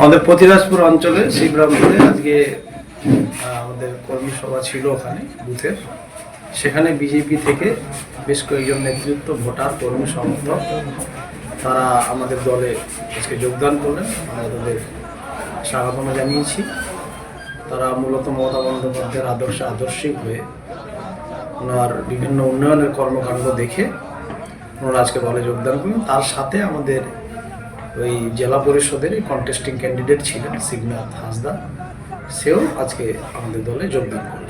আমাদের প্রতিরাজপুর অঞ্চলে শিবরামপুরে আজকে আমাদের কর্মী সভা ছিল ওখানে বুথের সেখানে বিজেপি থেকে বেশ কয়েকজন নেতৃত্ব, ভোটার, কর্মী, সমর্থক, তারা আমাদের দলে আজকে যোগদান করলেন। আমরা তাদের স্বাগতম জানিয়েছি। তারা মূলত মমতা বন্দ্যোপাধ্যায়ের আদর্শে আদর্শিক হয়ে ওনার বিভিন্ন উন্নয়নের কর্মকাণ্ড দেখে ওনারা আজকে দলে যোগদান করলেন। তার সাথে আমাদের ওই জেলা পরিষদের কন্টেস্টিং ক্যান্ডিডেট ছিলেন সিগনাথ হাসদা। সেও আজকে আমাদের দলে যোগদান করলেন।